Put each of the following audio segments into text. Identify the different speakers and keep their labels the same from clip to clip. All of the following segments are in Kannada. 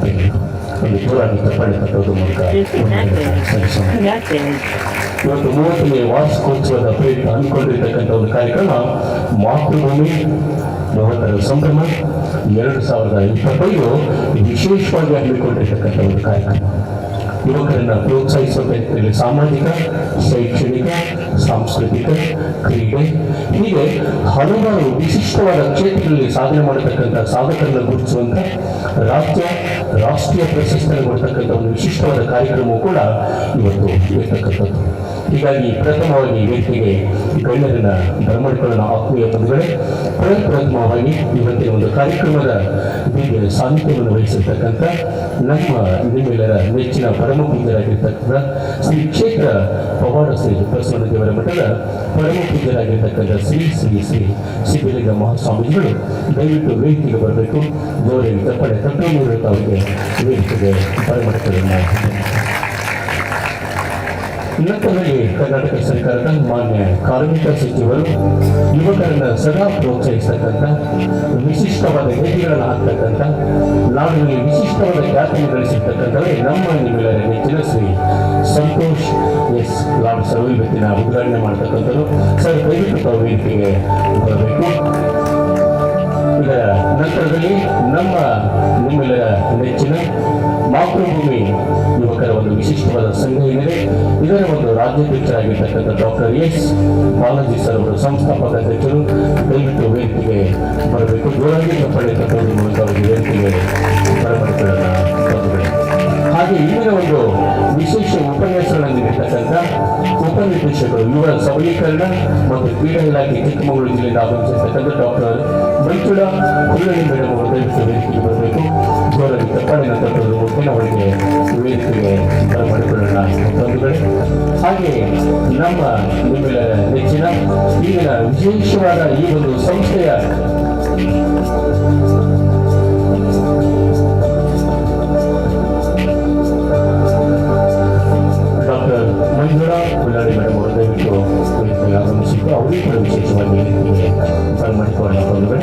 Speaker 1: ಬೆಂಗಳೂರು ಒಂದು ಜೋರಾಗಿ ತಪ್ಪಾಳಿ ಕಟ್ಟೋದು ಮೂಲಕ ಇವತ್ತು ಮೂವತ್ತನೇ ವಾರ್ಷಿಕೋತ್ಸವದ ಪ್ರಯುಕ್ತ ಅಂದ್ಕೊಂಡಿರ್ತಕ್ಕಂಥ ಒಂದು ಕಾರ್ಯಕ್ರಮ ಮಾತೃಭೂಮಿ ಮೂವತ್ತರ ಸಂಭ್ರಮ ಎರಡು ಸಾವಿರದ ಇಪ್ಪತ್ತೈದು ವಿಶೇಷವಾಗಿ ಹಮ್ಮಿಕೊಂಡಿರ್ತಕ್ಕಂಥ ಒಂದು ಕಾರ್ಯಕ್ರಮ. ಯುವಕರನ್ನ ಪ್ರೋತ್ಸಾಹಿಸುವ ಪ್ರಯತ್ನದಲ್ಲಿ ಸಾಮಾಜಿಕ, ಶೈಕ್ಷಣಿಕ, ಸಾಂಸ್ಕೃತಿಕ, ಕ್ರೀಡೆ, ಹೀಗೆ ಹಲವಾರು ವಿಶಿಷ್ಟವಾದ ಕ್ಷೇತ್ರಗಳಲ್ಲಿ ಸಾಧನೆ ಮಾಡತಕ್ಕಂಥ ಸಾಧಕರನ್ನ ಗುರುತಿಸುವಂತ ರಾಜ್ಯ, ರಾಷ್ಟ್ರೀಯ ಪ್ರಶಸ್ತಿಯನ್ನು ಕೊಡ್ತಕ್ಕಂಥ ಒಂದು ವಿಶಿಷ್ಟವಾದ ಕಾರ್ಯಕ್ರಮವೂ ಕೂಡ ಇವತ್ತು ಇರತಕ್ಕಂಥದ್ದು. ಹೀಗಾಗಿ ಪ್ರಥಮವಾಗಿ ವ್ಯಕ್ತಿಗೆ ಗಣ್ಯರನ್ನ ಬರಮಾಡಿಕೊಳ್ಳೋಣ ಆತ್ಮೀಯ ಬಂಧುಗಳೇ. ಪ್ರಪ್ರಥಮವಾಗಿ ಇವತ್ತಿನ ಒಂದು ಕಾರ್ಯಕ್ರಮದ ಸಾಹಿತ್ಯವನ್ನು ವಹಿಸಿರ್ತಕ್ಕಂಥ ನಮ್ಮ ನಿಮ್ಮೆಲ್ಲರ ನೆಚ್ಚಿನ ಪರಮ ಪೂಜ್ಯರಾಗಿರ್ತಕ್ಕಂಥ ಶ್ರೀ ಕ್ಷೇತ್ರ ಪವಾಡ ಶ್ರೀ ಬಸವನ ದೇವರ ಮಠದ ಪರಮ ಪೂಜ್ಯರಾಗಿರ್ತಕ್ಕಂಥ ಶ್ರೀ ಶ್ರೀ ಶ್ರೀ ಶಿಬಿಲಿಂಗ ಮಹಾಸ್ವಾಮೀಜಿಗಳು ದಯವಿಟ್ಟು ವೇದಿಕೆಗೆ ಬರಬೇಕು ತಪ್ಪಡೆ ತಪ್ಪು ಮೂಲಕ ಅವರಿಗೆ ವೇದಿಕೆಗೆ ಬರಮಾಡಿಕೊಳ್ಳೋಣ ನಂತರದಲ್ಲಿ ಕರ್ನಾಟಕ ಸರ್ಕಾರದ ಮಾನ್ಯ ಕಾರ್ಮಿಕ ಸಚಿವರು, ಯುವಕರನ್ನ ಸದಾ ಪ್ರೋತ್ಸಾಹಿಸತಕ್ಕಂಥ, ವಿಶಿಷ್ಟವಾದ ಹೆಜ್ಜೆಗಳನ್ನು ಹಾಕ್ತಕ್ಕಂಥ, ನಾಡಿನಲ್ಲಿ ವಿಶಿಷ್ಟವಾದ ಖ್ಯಾತಿಯನ್ನು ಗಳಿಸಿರ್ತಕ್ಕಂಥವೇ ನಮ್ಮ ನಿಮ್ಮೆಲ್ಲರ ನೆಚ್ಚಿನ ಶ್ರೀ ಸಂತೋಷ್ ಎಸ್ ಲಾಡ್ ಇವತ್ತಿನ ಉದ್ಘಾಟನೆ ಮಾಡ್ತಕ್ಕಂಥದ್ದು. ಸರ್, ದಯವಿಟ್ಟು ವೇದಿಕೆಗೆ ಬರಬೇಕು. ಇದರ ನಂತರದಲ್ಲಿ ನಮ್ಮ ನಿಮ್ಮೆಲ್ಲರ ನೆಚ್ಚಿನ ಮಾತೃಭೂಮಿ ಯುವಕರ ಒಂದು ವಿಶಿಷ್ಟವಾದ ಸಂಘ ಏನಿದೆ ಇದರ ಒಂದು ರಾಜ್ಯಾಧ್ಯಕ್ಷರಾಗಿರ್ತಕ್ಕಂಥ ಡಾಕ್ಟರ್ ಎಸ್ ಬಾಲಾಜಿ ಸರ್ ಅವರು ಸಂಸ್ಥಾಪಕ ಅಧ್ಯಕ್ಷರು ದಯವಿಟ್ಟು ವೇದಿಕೆಗೆ ಬರಬೇಕು ಜೋರಾಗಿ ಪಡೆ ತಕ್ಕಂಥ ಮೂಲಕ ಅವರಿಗೆ ವೇದಿಕೆಗೆ ಬರಬೇಕು. ಹಾಗೆ ಇಂದಿನ ಒಂದು ವಿಶೇಷ ನೀಡಿರ್ತಕ್ಕಂಥ ಉಪನಿರ್ದೇಶಕರು ಯುವ ಸಬಲೀಕರಣ ಮತ್ತು ಕ್ರೀಡಾ ಇಲಾಖೆ ಚಿಕ್ಕಮಗಳೂರು ಜಿಲ್ಲೆಯಿಂದ ಆಗಮಿಸಿರ್ತಕ್ಕಂಥ ಡಾಕ್ಟರ್ ಮಂಜುಳಾ ಹುಲ್ಲಳ್ಳಿ ಮೇಡಮ್ ಅವರು ದಯವಿಟ್ಟು ವೇದಿಕೆಗೆ ಬರಬೇಕು. ತಪ್ಪಾಳಿನ ತಟ್ಟೋದು ಮೂಲಕ ಅವರಿಗೆ ವೇದಿಕೆಗೆ ಬರಮಾಡಿಕೊಳ್ಳೋಣ ಬಂಧುಗಳೇ ಹಾಗೆ ನಮ್ಮ ನಿಮ್ಮೆಲ್ಲರ ನೆಚ್ಚಿನ ಈಗಿನ ವಿಶೇಷವಾದ ಈ ಒಂದು ಸಂಸ್ಥೆಯ তো স্কুল খোলা অনুষ্ঠিত অবশ্যই করে বিশেষভাবে ধন্যবাদ করবেন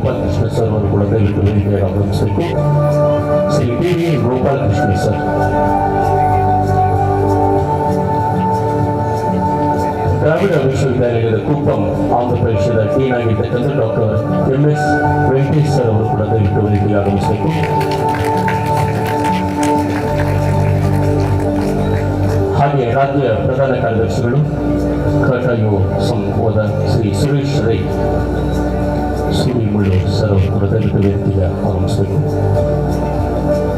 Speaker 1: ಟಿ ವಿ ಗೋಪಾಲಕೃಷ್ಣ ಸರ್ ಅವರು ಕೂಡ ದಯವಿಟ್ಟು ವೇದಿಕೆಗೆ ಆಗಮಿಸಬೇಕು Shri T V Gopalakrishna sir Dravida ವಿಶ್ವವಿದ್ಯಾಲಯದ ಕುಪ್ಪಂ ಆಂಧ್ರ ಪ್ರದೇಶದ ಡೀನ್ ಆಗಿರ್ತಕ್ಕಂಥ doctor M S Venkatesh sir ಅವರು ಕೂಡ ದಯವಿಟ್ಟು ವೇದಿಕೆಗೆ ಆಗಮಿಸಬೇಕು ಹಾಗೆ ರಾಜ್ಯ ಪ್ರಧಾನ ಕಾರ್ಯದರ್ಶಿಗಳು ಕಟಾಯು ಸಂಘದ Shri Suresh Rai símbolo sacramental de la oración.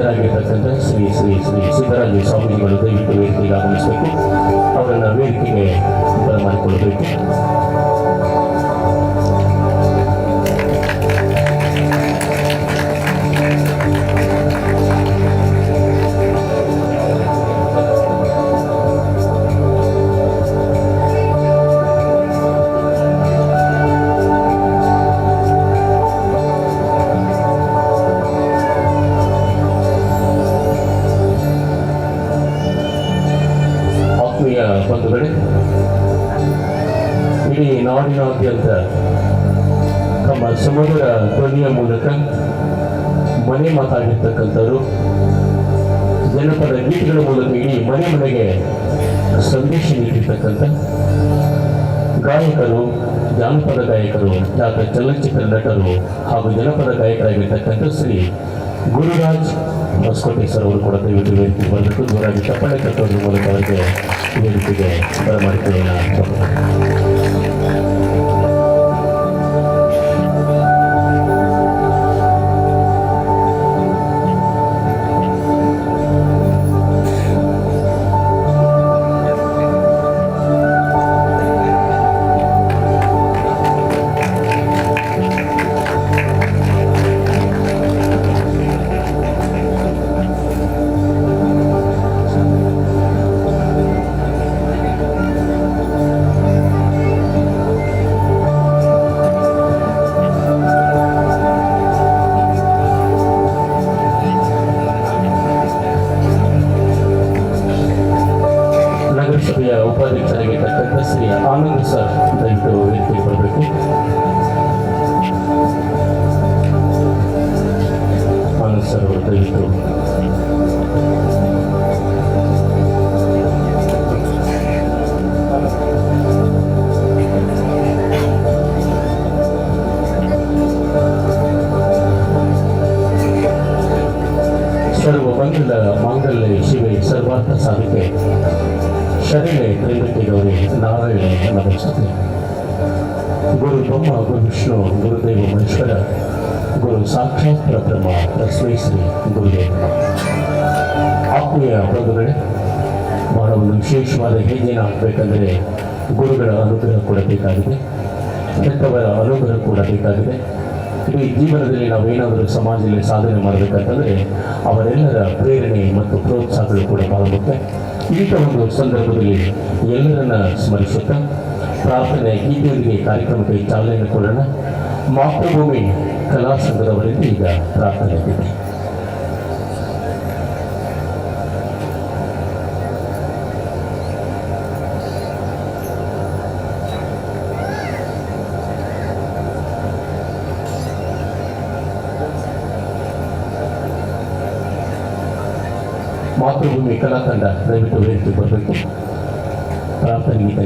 Speaker 1: ಪ್ರಮುಖರಾಗಿರ್ತಕ್ಕಂಥ Shri Shri Shri Siddaraja ಸ್ವಾಮೀಜಿಗಳು ದಯವಿಟ್ಟು ವೇದಿಕೆಗೆ ಆಗಮಿಸಬೇಕು. ಅವರನ್ನು ವೇದಿಕೆಗೆ ಸಿದ್ಧ ಆತ್ಮೀಯ ಸಮುದ್ರ ಧ್ವನಿಯ ಮೂಲಕ ಮನೆ ಮಾತಾಡಿರ್ತಕ್ಕಂಥವ್ರು, ಜನಪದ ಗೀತೆಗಳ ಮೂಲಕ ಇಡೀ ಮನೆ ಮನೆಗೆ ಸಂದೇಶ ನೀಡಿರ್ತಕ್ಕಂಥ ಗಾಯಕರು, ಜಾನಪದ ಗಾಯಕರು ಜಾತ ಚಲನಚಿತ್ರ ನಟರು ಹಾಗೂ ಜನಪದ ಗಾಯಕರಾಗಿರ್ತಕ್ಕಂಥ ಶ್ರೀ ಗುರುರಾಜ್ ಹೊಸಕೋಟೆ ಸರ್ ಅವರು ಕೂಡ ದಯವಿಟ್ಟು ವೇದಿಕೆ ಬರಬೇಕು. ಗುರುರಾಜ್ ಚಪ್ಪಾಳೆ ಕಟ್ಟೋದ್ರ ಮೂಲಕ ಅವರಿಗೆ ವೇದಿಕೆಗೆ ಬರಮಾಡಿಕೊಳ್ಳೋಣ. Pleasure. ನಮಸ್ತೆ ಗುರು ಬ್ರಹ್ಮ ಗುರು ವಿಷ್ಣು ಗುರುದೇವ ಮಹೇಶ್ವರ ಗುರು ಸಾಕ್ಷಾತ್ ಪರಬ್ರಹ್ಮ ತಸ್ಮೈ ಶ್ರೀ ಗುರುದೇವ ಆತ್ಮೀಯ ಬಂಧುಗಳೇ ಬಹಳ ವಿಶೇಷವಾದ ಹೆಜ್ಜೆನ ಹಾಕಬೇಕಂದ್ರೆ ಗುರುಗಳ ಅನುಗ್ರಹ ಕೂಡ ಬೇಕಾಗಿದೆ ಹೆತ್ತವರ ಅನುಗ್ರಹ ಕೂಡ ಬೇಕಾಗಿದೆ ಇಡೀ ಜೀವನದಲ್ಲಿ ನಾವೇನಾದರೂ ಸಮಾಜದಲ್ಲಿ ಸಾಧನೆ ಮಾಡಬೇಕಂತಂದರೆ ಅವರೆಲ್ಲರ ಪ್ರೇರಣೆ ಮತ್ತು ಪ್ರೋತ್ಸಾಹಗಳು ಕೂಡ ಬಹಳ ಮುಖ್ಯ ಇಂಥ ಒಂದು ಸಂದರ್ಭದಲ್ಲಿ ಎಲ್ಲರನ್ನ ಸ್ಮರಿಸುತ್ತಾ ಪ್ರಾರ್ಥನೆ ಗೀತೆಯೊಂದಿಗೆ ಕಾರ್ಯಕ್ರಮಕ್ಕೆ ಚಾಲನೆ ಕೊಡೋಣ ಮಾತೃಭೂಮಿ ಕಲಾ ಸಂಘದವರಿಂದ ಈಗ ಪ್ರಾರ್ಥನೆ ಇದೆ ಮಾತೃಭೂಮಿ ಕಲಾ ತಂಡ ದಯವಿಟ್ಟು ವೇದಿಕೆ ಬರಬೇಕು ಪ್ರಾರ್ಥನೆ ಗೀತೆ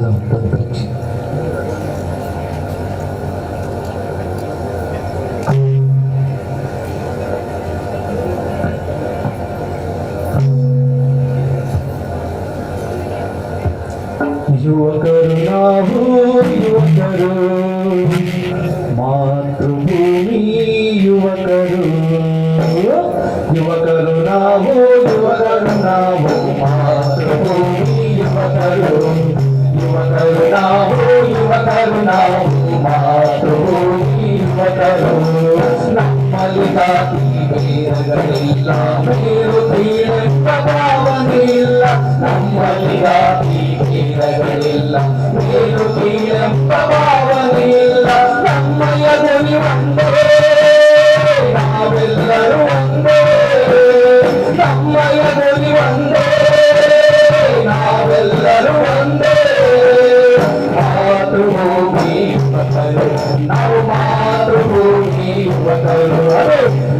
Speaker 1: Hello, perfect. You are good enough, you are good enough. ಯುವಕರು ನಾವು ಮಾತೃಭೂಮಿ ಯುವಕರು ನಮ್ಮಲ್ಲಿ ಜಾತಿ ಭೇದಗಳಿಲ್ಲ ಮೇಲು ಕೀಳೆಂಬ ಭಾವನೆಯಿಲ್ಲ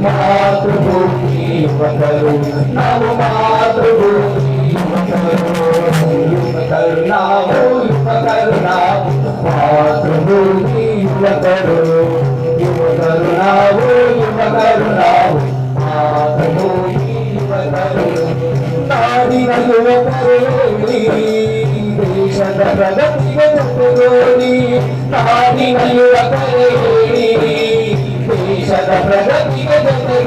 Speaker 2: మాతృభూమి మకరు నము ప్రగతి నాడిన యువ కరుణి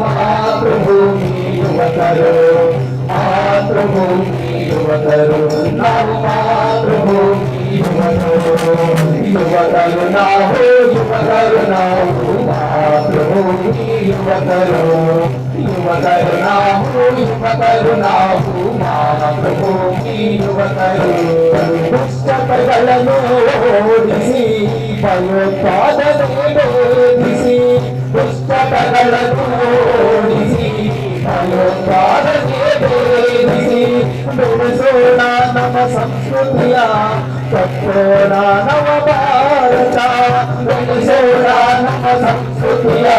Speaker 2: మాతృభూమి యువతరు మాతృభూమి యువతరు నా మాతృభూమి యువతరు యువతరు నా యువతరు నా మాతృభూమి యువతరు యువతరు నా యువతరు నా మాతృభూమి యువతరు ప్రజలను ఓడిసి భయోత్పాదన ఓడిసి పుస్తకలను పురుషోణా నమ సంస్కృతియా తత్రోణా నమ భారత పురుషోణా నమ సంస్కృతియా